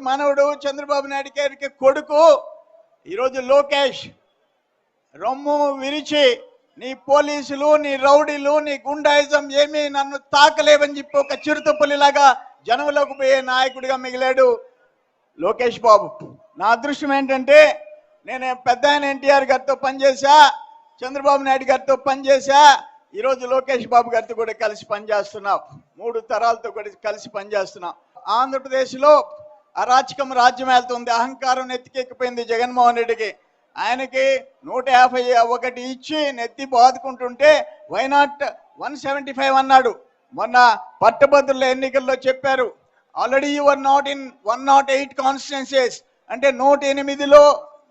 గారికి మనవడు చంద్రబాబు నాయుడు గారికి కొడుకు ఈరోజు లోకేష్. రొమ్ము విరిచి నీ పోలీసులు నీ రౌడీలు నీ గుండాయిజం ఏమీ నన్ను తాకలేవని చెప్పి ఒక చిరుతపులిలాగా జనంలోకి పోయే నాయకుడిగా మిగిలాడు లోకేష్ బాబు. నా అదృష్టం ఏంటంటే నేను పెద్ద ఆయన ఎన్టీఆర్ గారితో పనిచేశా చంద్రబాబు నాయుడు గారితో పనిచేశా ఈరోజు లోకేష్ బాబు గారితో కూడా కలిసి పనిచేస్తున్నాం. మూడు తరాలతో కూడా కలిసి పనిచేస్తున్నాం. ఆంధ్రప్రదేశ్లో అరాచకం రాజ్యం వెళ్తుంది అహంకారం నెత్తికెక్కిపోయింది జగన్మోహన్ రెడ్డికి. ఆయనకి నూట యాభై ఒకటి ఇచ్చి నెత్తి బాదుకుంటుంటే why not one seventy five అన్నాడు. మొన్న పట్టభద్రుల ఎన్నికల్లో చెప్పారు already you're not in one naught eight constituencies అంటే నూట ఎనిమిదిలో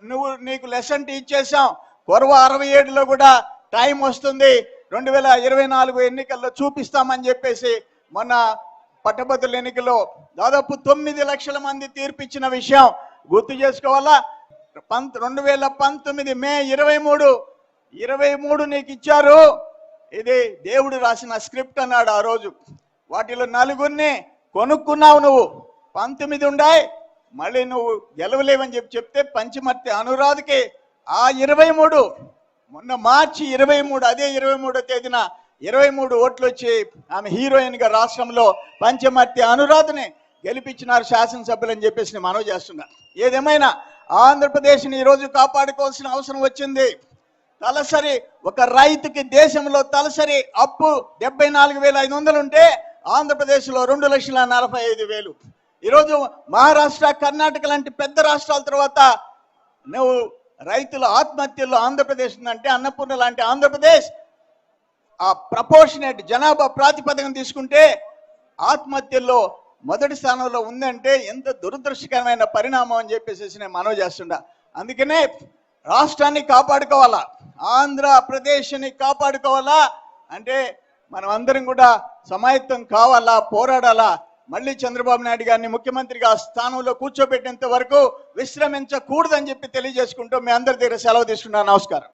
నువ్వు నీకు లెసన్ ఇచ్చేసాం కొరవ అరవై ఏడులో కూడా టైం వస్తుంది. రెండు వేల ఇరవై నాలుగు ఎన్నికల్లో చూపిస్తామని చెప్పేసి మొన్న పట్టభద్రుల ఎన్నికలో దాదాపు తొమ్మిది లక్షల మంది తీర్పిచ్చిన విషయం గుర్తు చేసుకోవాలా? పంత్ రెండు వేల పంతొమ్మిది మే ఇరవై మూడు. ఇరవై మూడు నీకు ఇచ్చారు. ఇది దేవుడు రాసిన స్క్రిప్ట్ అన్నాడు ఆ రోజు. వాటిలో నలుగురిని కొనుక్కున్నావు నువ్వు. పంతొమ్మిది ఉండాయి. మళ్ళీ నువ్వు గెలవలేవని చెప్పి చెప్తే పంచమర్తి అనురాధకి ఆ ఇరవై మూడు. మొన్న మార్చి ఇరవై మూడు అదే ఇరవై మూడో తేదీన ఇరవై మూడు ఓట్లు వచ్చి ఆమె హీరోయిన్గా రాష్ట్రంలో పంచమర్తి అనురాధని గెలిపించినారు శాసనసభ్యులని చెప్పేసి నేను మనవి చేస్తున్నా. ఏదేమైనా ఆంధ్రప్రదేశ్ని ఈరోజు కాపాడుకోవాల్సిన అవసరం వచ్చింది. తలసరి ఒక రైతుకి దేశంలో తలసరి అప్పు డెబ్బై నాలుగు వేల ఐదు వందలు ఉంటే ఆంధ్రప్రదేశ్లో రెండు లక్షల నలభై ఐదు వేలు. ఈరోజు మహారాష్ట్ర కర్ణాటక లాంటి పెద్ద రాష్ట్రాల తర్వాత నువ్వు రైతుల ఆత్మహత్యల్లో ఆంధ్రప్రదేశ్ ఉందంటే అన్నపూర్ణ లాంటి ఆంధ్రప్రదేశ్ ఆ ప్రపోర్షనేట్ జనాభా ప్రాతిపదికన తీసుకుంటే ఆత్మహత్యల్లో మొదటి స్థానంలో ఉందంటే ఎంత దురదృష్టకరమైన పరిణామం అని చెప్పేసి నేను మనవి చేస్తుండా. అందుకనే రాష్ట్రాన్ని కాపాడుకోవాలా ఆంధ్రప్రదేశ్ని కాపాడుకోవాలా అంటే మనం అందరం కూడా సమాయత్తం కావాలా పోరాడాలా. మళ్ళీ చంద్రబాబు నాయుడు గారిని ముఖ్యమంత్రిగా ఆ స్థానంలో కూర్చోబెట్టేంత వరకు విశ్రమించకూడదని చెప్పి తెలియజేసుకుంటూ మీ అందరి దగ్గర సెలవు తీసుకుంటా నమస్కారం.